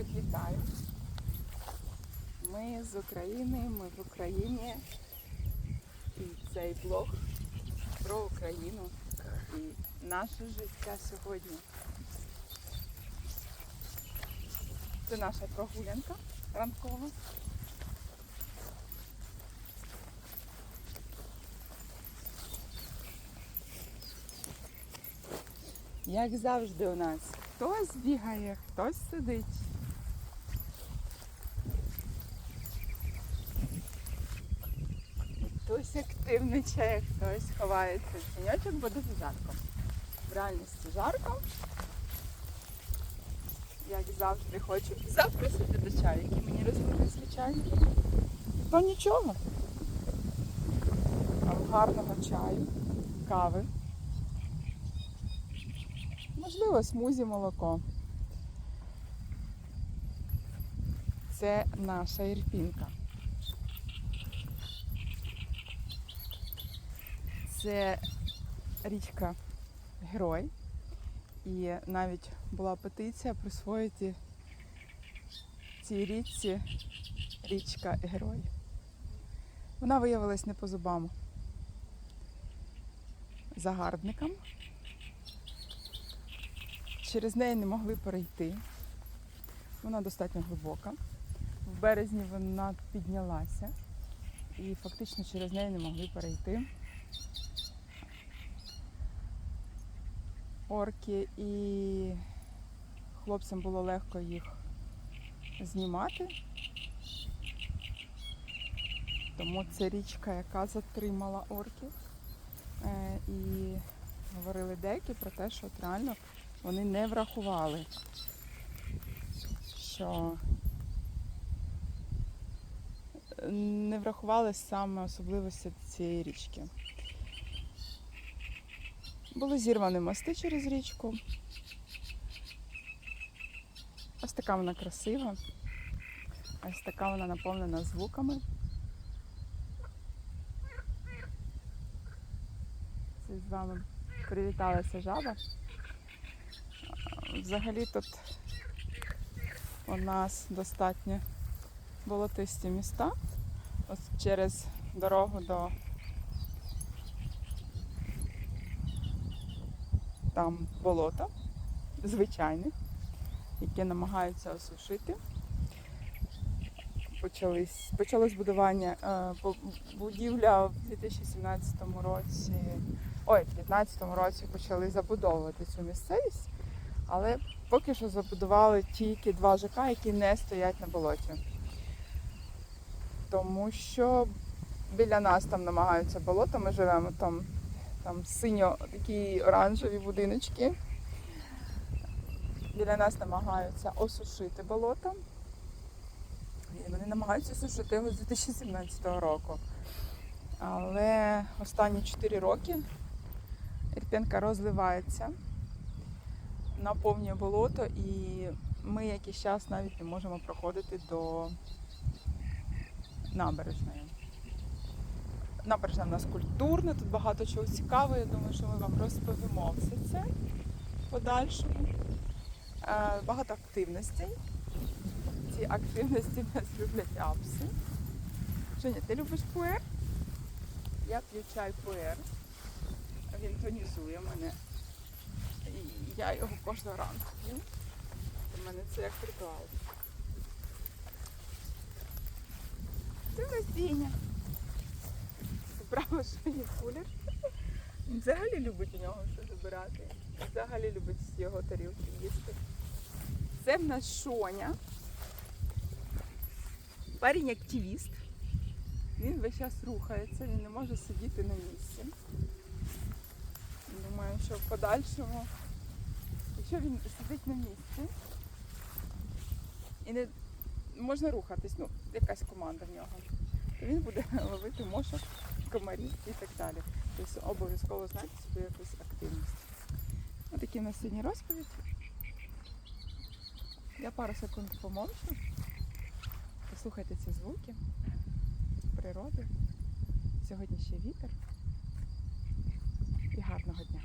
Всіх вітаю. Ми з України, ми в Україні. І цей блог про Україну і наше життя сьогодні. Це наша прогулянка ранкова. Як завжди у нас, хтось бігає, хтось сидить. Хтось активничає, хтось ховається. Тіньочок буде жарко. В реальності жарко. Як завжди хочу запросити до чаю, який мені розлили, звичайно. То нічого. А гарного чаю, кави. Можливо, смузі молоко. Це наша ірпінка. Це річка Герой. І навіть була петиція присвоїти цій річці річка Герой. Вона виявилась не по зубам загарбникам. Через неї не могли перейти. Вона достатньо глибока. В березні вона піднялася і фактично через неї не могли перейти. Орки і хлопцям було легко їх знімати. Тому це річка, яка затримала орків. Е, І говорили деякі про те, що от реально вони не врахували, що не врахували саме особливості цієї річки. Були зірвані мости через річку. Ось така вона красива. Ось така вона наповнена звуками. Це з вами привіталася жаба. Взагалі тут у нас достатньо болотисті міста. Ось через дорогу до там болота звичайне, яке намагаються осушити. Почались, почалось будування е, будівля в 2017 році, ой, в 2015 році почали забудовувати цю місцевість, але поки що забудували тільки два ЖК, які не стоять на болоті. Тому що біля нас там намагаються болото, ми живемо там, там синьо такі оранжеві будиночки. Біля нас намагаються осушити болото. І вони намагаються осушити його з 2017 року. Але останні 4 роки Ірпенка розливається, наповнює болото, і ми якийсь час навіть не можемо проходити до набережної. Набережна в нас культурна, тут багато чого цікавого. Я думаю, що ми вам розповімо все це подальшому. Е, Багато активностей. Ці активності нас люблять апси. Женя, ти любиш пуер? Я п'ю чай пуер. Він тонізує мене. І я його кожного ранку п'ю. У мене це як ритуал. Це насіння. Справа, що є кулер. Він взагалі любить у нього все забирати. Взагалі любить з його тарілки їсти. Це в нас Шоня. Парень активіст. Він весь час рухається, він не може сидіти на місці. Думаю, що в подальшому, якщо він сидить на місці і не можна рухатись, ну, якась команда в нього, то він буде ловити мошок, комарів і так далі. Тобто обов'язково знати собі якусь активність. Ось такі в нас сьогодні розповідь. Я пару секунд помовчу. Послухайте ці звуки природи. Сьогодні ще вітер. І гарного дня.